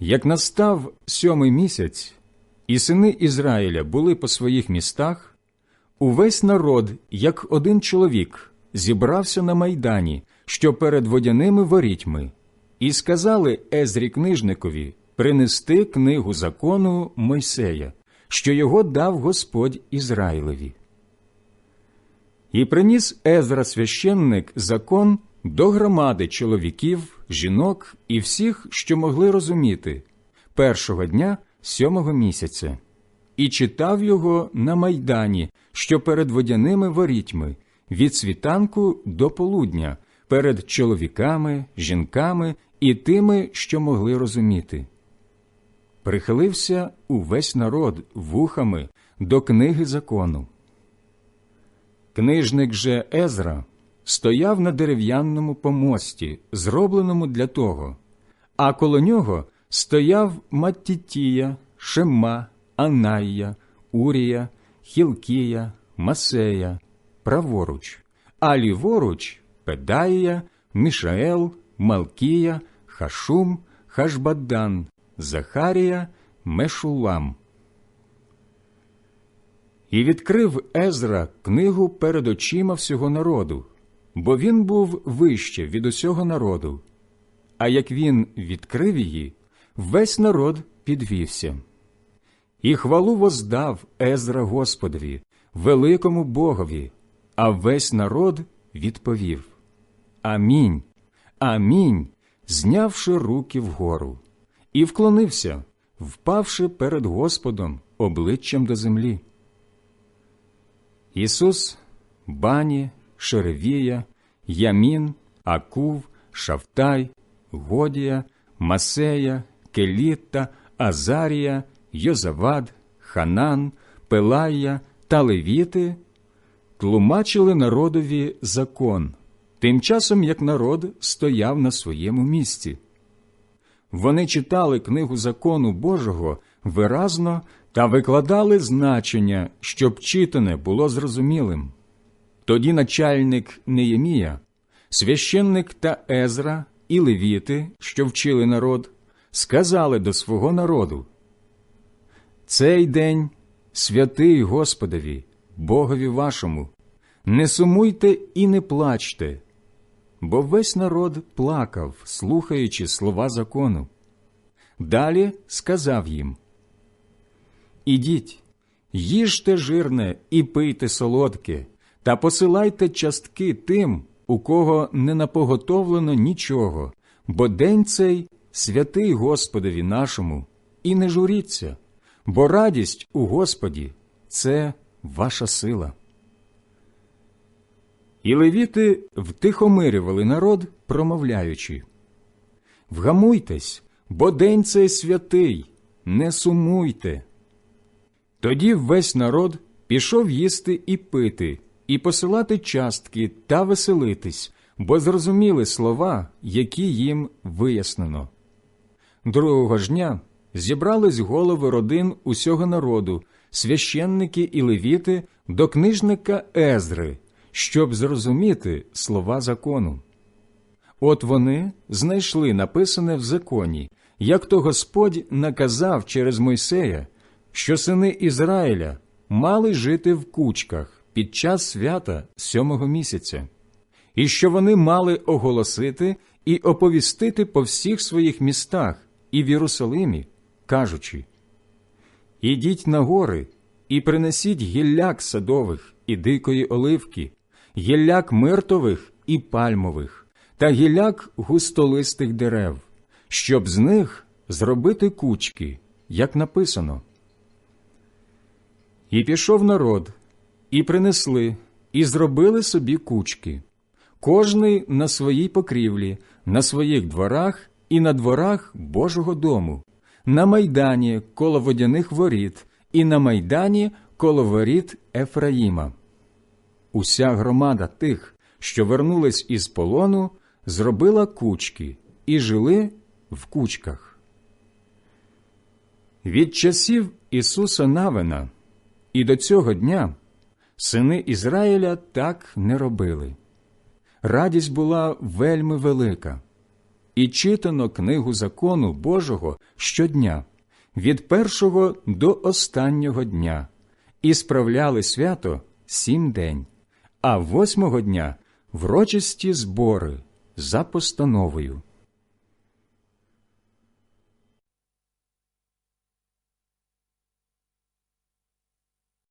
Як настав сьомий місяць, і сини Ізраїля були по своїх містах, увесь народ, як один чоловік, зібрався на майдані, що перед водяними ворітьми, і сказали Езрі книжникові принести книгу закону Мойсея, що його дав Господь Ізраїлеві. І приніс Езра священник закон до громади чоловіків, жінок і всіх, що могли розуміти, першого дня сьомого місяця, і читав його на майдані, що перед водяними ворітьми, від світанку до полудня, перед чоловіками, жінками і тими, що могли розуміти. Прихилився увесь народ вухами до книги закону. Книжник же Езра стояв на дерев'яному помості, зробленому для того, а коло нього стояв Маттітія, Шемма, Анайя, Урія, Хілкія, Масея, праворуч, а ліворуч Педаїя, Мішаел, Малкія, Хашум, Хашбадан, Захарія, Мешулам. І відкрив Езра книгу перед очима всього народу, бо він був вище від усього народу. А як він відкрив її, весь народ підвівся. І хвалу воздав Езра Господові, великому Богові, а весь народ відповів Амінь, амінь, знявши руки вгору, і вклонився, впавши перед Господом обличчям до землі. Ісус, Бані, Шеревія, Ямін, Акув, Шавтай, Годія, Масея, Келітта, Азарія, Йозавад, Ханан, Пелая та Левіти тлумачили народові закон, тим часом як народ стояв на своєму місці. Вони читали книгу закону Божого виразно та викладали значення, щоб читане було зрозумілим. Тоді начальник Неємія, священник та Езра і левіти, що вчили народ, сказали до свого народу Цей день святий Господові, Богові вашому, не сумуйте і не плачте, бо весь народ плакав, слухаючи слова закону. Далі сказав їм Ідіть, їжте жирне і пийте солодке, та посилайте частки тим, у кого не напоготовлено нічого, бо день цей святий Господові нашому, і не журіться, бо радість у Господі це ваша сила. І левіти втихомирювали народ, промовляючи Вгамуйтесь, бо день цей святий, не сумуйте. Тоді весь народ пішов їсти і пити, і посилати частки та веселитись, бо зрозуміли слова, які їм вияснено. Другого ж дня зібрались голови родин усього народу, священники і левіти до книжника Езри, щоб зрозуміти слова закону. От вони знайшли написане в законі, як то Господь наказав через Мойсея, що сини Ізраїля мали жити в кучках під час свята сьомого місяця, і що вони мали оголосити і оповістити по всіх своїх містах і в Єрусалимі, кажучи Ідіть на гори і принесіть гілляк садових і дикої оливки, гілляк миртових і пальмових, та гілляк густолистих дерев, щоб з них зробити кучки, як написано. І пішов народ, і принесли, і зробили собі кучки, кожний на своїй покрівлі, на своїх дворах і на дворах Божого дому, на майдані коло водяних воріт, і на майдані коло воріт Ефраїма. Уся громада тих, що вернулись із полону, зробила кучки і жили в кучках. Від часів Ісуса Навина і до цього дня сини Ізраїля так не робили. Радість була вельми велика. і читано книгу закону Божого щодня, від першого до останнього дня, і справляли свято сім день, а восьмого дня врочисті збори за постановою.